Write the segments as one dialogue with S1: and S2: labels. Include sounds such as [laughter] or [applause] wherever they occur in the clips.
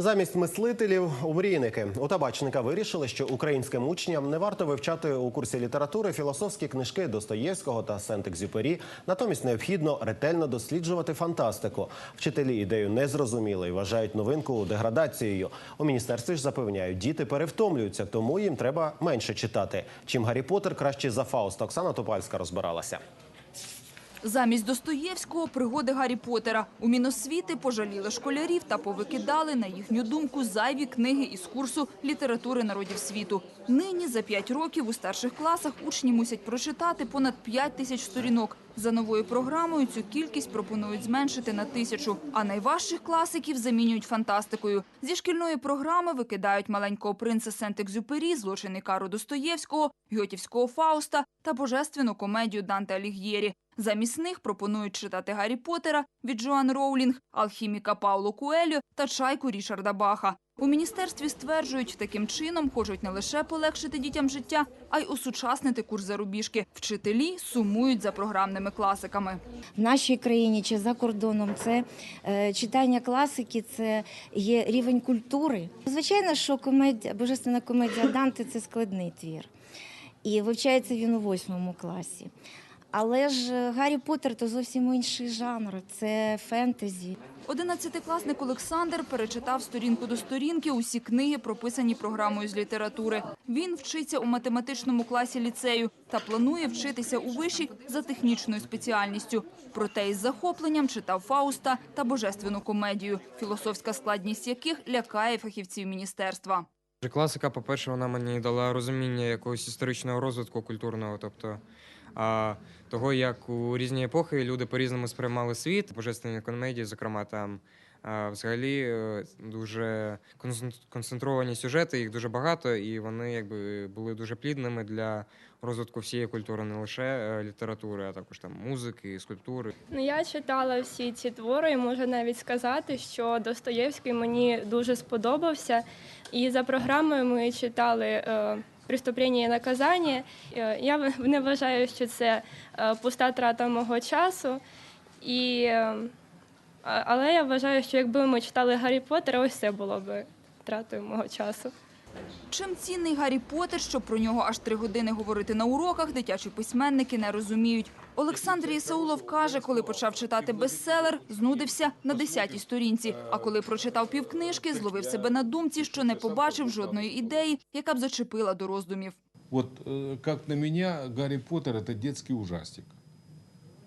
S1: Замість мислителів у мрійники у табачника вирішили, що українським учням не варто вивчати у курсі літератури філософські книжки Достоєвського та Сент-Екзюпері. Натомість необхідно ретельно досліджувати фантастику. Вчителі ідею не зрозуміли і вважають новинку деградацією. У міністерстві ж запевняють, діти перевтомлюються, тому їм треба менше читати. Чим Гаррі Поттер краще за Фауста. Оксана Топальська розбиралася.
S2: Замість Достоєвського пригоди Гаррі Поттера у Міносвіти пожаліли школярів та повикидали, на їхню думку, зайві книги із курсу літератури народів світу. Нині за п'ять років у старших класах учні мусять прочитати понад п'ять тисяч сторінок. За новою програмою цю кількість пропонують зменшити на тисячу, а найважчих класиків замінюють фантастикою. Зі шкільної програми викидають маленького принца Сент-Екзюпері, злочини Кару Достоєвського, Гьотівського Фауста та божественну комедію Данте Аліг'єрі. Замість них пропонують читати Гаррі Поттера від Джоан Роулінг, алхіміка Пауло Куельо та чайку Рішарда Баха. У міністерстві стверджують, таким чином хочуть не лише полегшити дітям життя, а й осучаснити курс зарубіжки. Вчителі сумують за програмними класиками.
S3: в нашій країні чи за кордоном. Це е, читання класики, це є рівень культури. Звичайно, що комедія, божественна комедія Данте це складний твір. І вивчається він у восьмому класі. Але ж е, Гаррі Поттер то зовсім інший жанр, це фентезі.
S2: Одинадцятикласник Олександр перечитав сторінку до сторінки усі книги, прописані програмою з літератури. Він вчиться у математичному класі ліцею та планує вчитися у виші за технічною спеціальністю. Проте із захопленням читав Фауста та божественну комедію, філософська складність яких лякає фахівців міністерства.
S4: Класика, по-перше, вона мені дала розуміння якогось історичного розвитку культурного, тобто а, того, як у різні епохи люди по-різному сприймали світ. Божественні комедії, зокрема, там взагалі е, дуже концентровані сюжети, їх дуже багато, і вони якби були дуже плідними для розвитку всієї культури, не лише е, літератури, а також там музики, скульптури.
S5: Ну, я читала всі ці твори, і можу навіть сказати, що Достоєвський мені дуже сподобався. І за програмою ми читали е, «Преступлення і наказання. Е, я [laughs] не вважаю, що це е, пуста трата мого часу. І, е, але я вважаю, що якби ми читали Гаррі Поттера, ось це було б тратою мого часу.
S2: Чим цінний Гаррі Поттер, що про нього аж три години говорити на уроках, дитячі письменники не розуміють. Олександр Ісаулов каже, коли почав читати бестселер, знудився на 10-й сторінці. А коли прочитав півкнижки, зловив себе на думці, що не побачив жодної ідеї, яка б зачепила до роздумів.
S6: Вот э, как на меня Гарри Поттер это детский ужастик.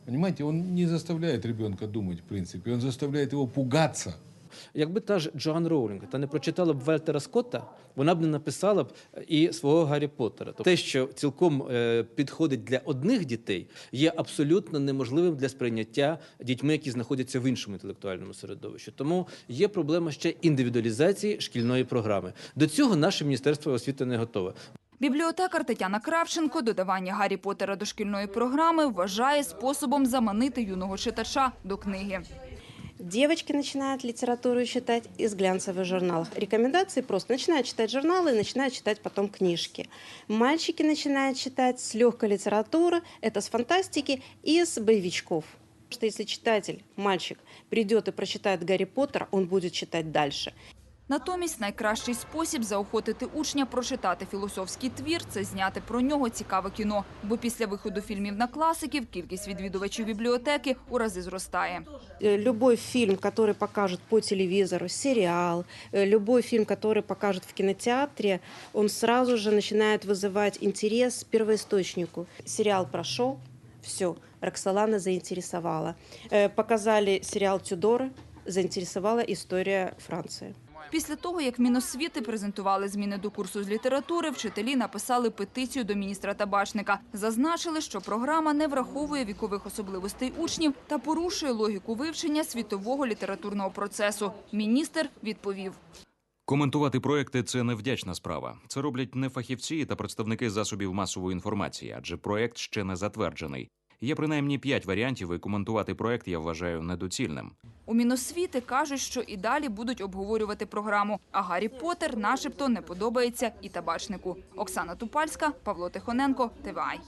S6: Понимаете, он не заставляет ребенка думать, в принципе, он заставляет его пугаться.
S7: Якби та ж Джоан Роулінг та не прочитала б Вальтера Скотта, вона б не написала б і свого Гаррі Поттера. Тобто те, що цілком е, підходить для одних дітей, є абсолютно неможливим для сприйняття дітьми, які знаходяться в іншому інтелектуальному середовищі. Тому є проблема ще індивідуалізації шкільної програми. До цього наше міністерство освіти не готове.
S2: Бібліотекар Тетяна Кравченко додавання Гаррі Поттера до шкільної програми вважає способом заманити юного читача до книги.
S8: Девочки начинают литературу читать из глянцевых журналов. Рекомендации просто начинают читать журналы и начинают читать потом книжки. Мальчики начинают читать с легкой литературы, это с фантастики и с боевичков. Что если читатель, мальчик, придет и прочитает Гарри Поттера, он будет читать дальше.
S2: Натомість найкращий спосіб заохотити учня прочитати філософський твір – це зняти про нього цікаве кіно. Бо після виходу фільмів на класиків кількість відвідувачів бібліотеки у рази зростає.
S8: Э, Любой фильм, который покажут по телевизору, сериал, э, любой фильм, который покажут в кинотеатре, он сразу же начинает вызывать интерес первоисточнику. Сериал прошел, все, Роксолана заинтересовала. Э, Показали сериал «Тюдоры», заинтересовала история Франции.
S2: Після того, як Міносвіти презентували зміни до курсу з літератури, вчителі написали петицію до міністра табачника. Зазначили, що програма не враховує вікових особливостей учнів та порушує логіку вивчення світового літературного процесу. Міністр відповів.
S9: Коментувати проекти це невдячна справа. Це роблять не фахівці та представники засобів масової інформації, адже проект ще не затверджений. Є принаймні п'ять варіантів, і коментувати проект я вважаю недоцільним.
S2: У Міносвіти кажуть, що і далі будуть обговорювати програму. А Гаррі Поттер начебто не подобається і табачнику. Оксана Тупальська, Павло Тихоненко, ТВАЙ.